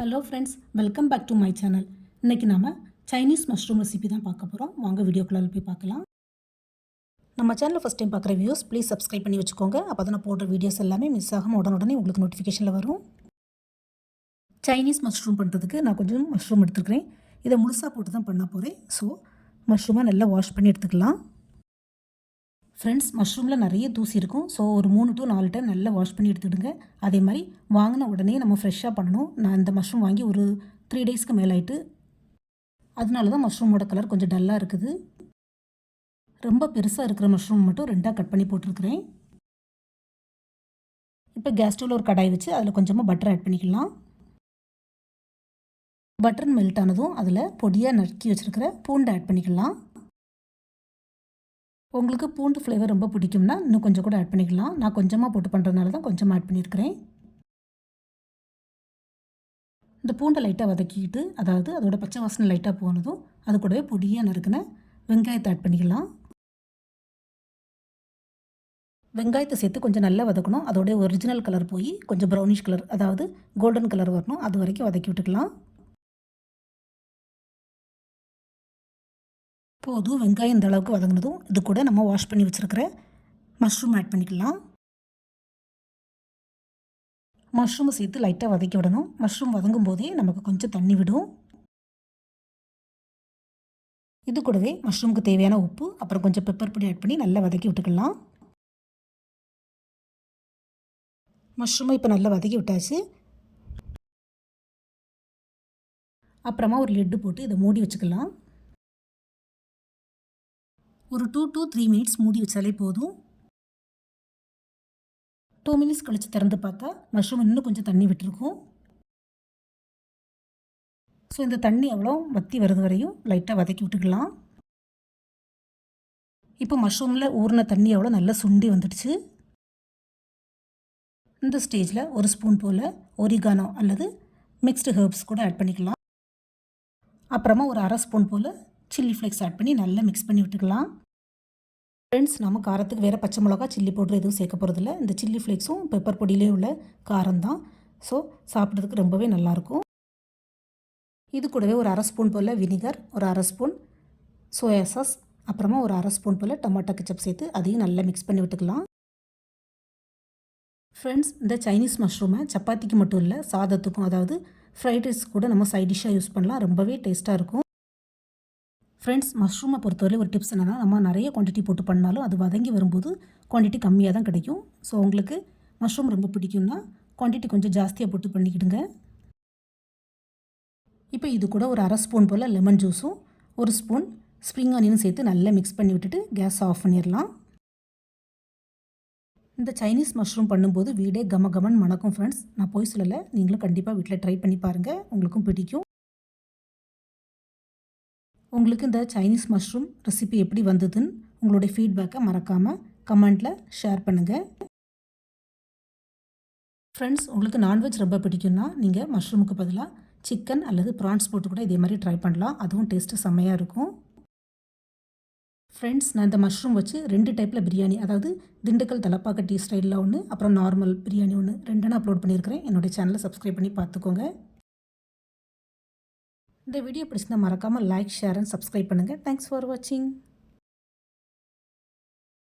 Hello friends welcome back to my channel இன்றைக்கி நாம் Chinese mushroom recipe தான் பார்க்க போகிறோம் வாங்க வீடியோக்குள்ளே போய் பார்க்கலாம். நம்ம சேனலில் ஃபஸ்ட் டைம் பார்க்குற வியூஸ் ப்ளீஸ் சப்ஸ்கிரைப் பண்ணி வச்சுக்கோங்க. அப்போ தான் நான் போடுற வீடியோஸ் எல்லாமே மிஸ் ஆகாமல் உடனுடனே உங்களுக்கு நோட்டிஃபிகேஷனில் வரும். சைனீஸ் மஷ்ரூம் பண்ணுறதுக்கு நான் கொஞ்சம் மஷ்ரூம் எடுத்துக்கிறேன் இதை முழுசாக போட்டு தான் பண்ண போகிறேன் ஸோ மஷ்ரூமை நல்லா வாஷ் பண்ணி எடுத்துக்கலாம். ஃப்ரெண்ட்ஸ் மஷ்ரூமில் நிறைய தூசி இருக்கும். ஸோ ஒரு மூணு டு நாலு டைம் நல்லா வாஷ் பண்ணி எடுத்துடுங்க. அதே மாதிரி வாங்கின உடனே நம்ம ஃப்ரெஷ்ஷாக பண்ணணும். நான் இந்த மஷ்ரூம் வாங்கி ஒரு த்ரீ டேஸ்க்கு மேலாயிட்டு அதனால தான் மஷ்ரூமோட கலர் கொஞ்சம் டல்லாக இருக்குது. ரொம்ப பெருசாக இருக்கிற மஷ்ரூம் மட்டும் ரெண்டாக கட் பண்ணி போட்டிருக்கிறேன். இப்போ கேஸ் ஸ்டவ்வில் ஒரு கடாய் வச்சு அதில் கொஞ்சமாக பட்டர் ஆட் பண்ணிக்கலாம். பட்டர் மெல்ட் ஆனதும் அதில் பொடியாக நறுக்கி வச்சுருக்கிற பூண்டை ஆட் பண்ணிக்கலாம். உங்களுக்கு பூண்டு ஃப்ளேவர் ரொம்ப பிடிக்கும்னா இன்னும் கொஞ்சம் கூட ஆட் பண்ணிக்கலாம். நான் கொஞ்சமாக போட்டு பண்ணுறதுனால தான் கொஞ்சமாக ஆட் பண்ணியிருக்கிறேன். இந்த பூண்டை லைட்டாக வதக்கிக்கிட்டு அதாவது அதோட பச்சை வாசனை லைட்டாக போனதும் அது கூடவே பொடியாக நறுக்கின வெங்காயத்தை ஆட் பண்ணிக்கலாம். வெங்காயத்தை சேர்த்து கொஞ்சம் நல்லா வதக்கணும். அதோடைய ஒரிஜினல் கலர் போய் கொஞ்சம் ப்ரௌனிஷ் கலர் அதாவது கோல்டன் கலர் வரணும். அது வரைக்கும் வதக்கி விட்டுக்கலாம். போதும் வெங்காயம் இந்த அளவுக்கு வதங்கினதும் இது கூட நம்ம வாஷ் பண்ணி வச்சுருக்கிற மஷ்ரூம் ஆட் பண்ணிக்கலாம். மஷ்ரூமை சேர்த்து லைட்டாக வதக்கி விடணும். மஷ்ரூம் வதங்கும் போதே நமக்கு கொஞ்சம் தண்ணி விடும். இது கூடவே மஷ்ரூமுக்கு தேவையான உப்பு அப்புறம் கொஞ்சம் பெப்பர் பொடி ஆட் பண்ணி நல்லா வதக்கி விட்டுக்கலாம். மஷ்ரூமை இப்போ நல்லா வதக்கி விட்டாச்சு. அப்புறமா ஒரு லெட்டு போட்டு இதை மூடி வச்சுக்கலாம். ஒரு டூ டூ த்ரீ மினிட்ஸ் மூடி வச்சாலே போதும். டூ மினிட்ஸ் கழித்து திறந்து பார்த்தா மஷ்ரூம் இன்னும் கொஞ்சம் தண்ணி விட்டுருக்கும். ஸோ இந்த தண்ணி எவ்வளோ வற்றி வருது வரையும் லைட்டாக வதக்கி விட்டுக்கலாம். இப்போ மஷ்ரூமில் ஊறின தண்ணி அவ்வளோ நல்லா சுண்டி வந்துடுச்சு. இந்த ஸ்டேஜில் ஒரு ஸ்பூன் போல் ஒரிகானோ அல்லது மிக்ஸ்டு ஹர்ப்ஸ் கூட ஆட் பண்ணிக்கலாம். அப்புறமா ஒரு அரை ஸ்பூன் போல் சில்லி ஃப்ளேக்ஸ் ஆட் பண்ணி நல்லா மிக்ஸ் பண்ணி விட்டுக்கலாம். ஃப்ரெண்ட்ஸ் நம்ம காரத்துக்கு வேறு பச்சை மிளகா சில்லி பவுடர் எதுவும் சேர்க்க போகிறதில்ல இந்த சில்லி ஃப்ளேக்ஸும் பெப்பர் பொடியிலே உள்ள காரம் தான் ஸோ சாப்பிட்றதுக்கு ரொம்பவே நல்லாயிருக்கும். இது கூடவே ஒரு அரை ஸ்பூன் போல் வினிகர் ஒரு அரை ஸ்பூன் சோயா சாஸ் அப்புறமா ஒரு அரை ஸ்பூன் போல் டொமாட்டோ கிச்சப் சேர்த்து அதையும் நல்லா மிக்ஸ் பண்ணி விட்டுக்கலாம். ஃப்ரெண்ட்ஸ் இந்த சைனீஸ் மஷ்ரூமை சப்பாத்திக்கு மட்டும் இல்லை சாதத்துக்கும் அதாவது ஃப்ரைட் ரைஸ் கூட நம்ம சைட் டிஷ்ஷாக யூஸ் பண்ணலாம். ரொம்பவே டேஸ்ட்டாக இருக்கும். ஃப்ரெண்ட்ஸ் மஷ்ரூமை பொறுத்தவரை ஒரு டிப்ஸ் என்னென்னா நம்ம நிறைய குவான்டிட்டி போட்டு பண்ணாலும் அது வதங்கி வரும்போது குவான்டிட்டி கம்மியாக தான் கிடைக்கும். ஸோ உங்களுக்கு மஷ்ரூம் ரொம்ப பிடிக்கும்னா குவான்டிட்டி கொஞ்சம் ஜாஸ்தியாக போட்டு பண்ணிக்கிடுங்க. இப்போ இது கூட ஒரு அரை ஸ்பூன் போல் லெமன் ஜூஸும் ஒரு ஸ்பூன் ஸ்ப்ரிங் ஆனியனும் சேர்த்து நல்லா மிக்ஸ் பண்ணி விட்டுட்டு கேஸ் ஆஃப் பண்ணிடலாம். இந்த சைனீஸ் மஷ்ரூம் பண்ணும்போது வீடே கம கமன் மணக்கும் ஃப்ரெண்ட்ஸ் நான் போய் சொல்லலை. நீங்களும் கண்டிப்பாக வீட்டில் ட்ரை பண்ணி பாருங்கள் உங்களுக்கும் பிடிக்கும். உங்களுக்கு இந்த சைனீஸ் மஷ்ரூம் ரெசிபி எப்படி வந்ததுன்னு உங்களுடைய ஃபீட்பேக்கை மறக்காமல் கமெண்ட்டில் ஷேர் பண்ணுங்கள் ஃப்ரெண்ட்ஸ் உங்களுக்கு நான்வெஜ் ரொம்ப பிடிக்கும்னா நீங்கள் மஷ்ரூமுக்கு பதிலாக சிக்கன் அல்லது ப்ரான்ஸ் போட்டு கூட இதே மாதிரி ட்ரை பண்ணலாம். அதுவும் டேஸ்ட்டு செம்மையாக இருக்கும். ஃப்ரெண்ட்ஸ் நான் இந்த மஷ்ரூம் வச்சு ரெண்டு டைப்பில் பிரியாணி அதாவது திண்டுக்கல் தலப்பாக்கட்டி ஸ்டைலில் ஒன்று அப்புறம் நார்மல் பிரியாணி ஒன்று ரெண்டுன்னு அப்லோட் பண்ணியிருக்கிறேன். என்னோடய சேனலை சப்ஸ்கிரைப் பண்ணி பார்த்துக்கோங்க. இந்த வீடியோ பிடிச்சிருந்தால் மறக்காமல் லைக் ஷேர் அண்ட் சப்ஸ்கிரைப் பண்ணுங்கள் தேங்க்ஸ் ஃபார் வாட்சிங்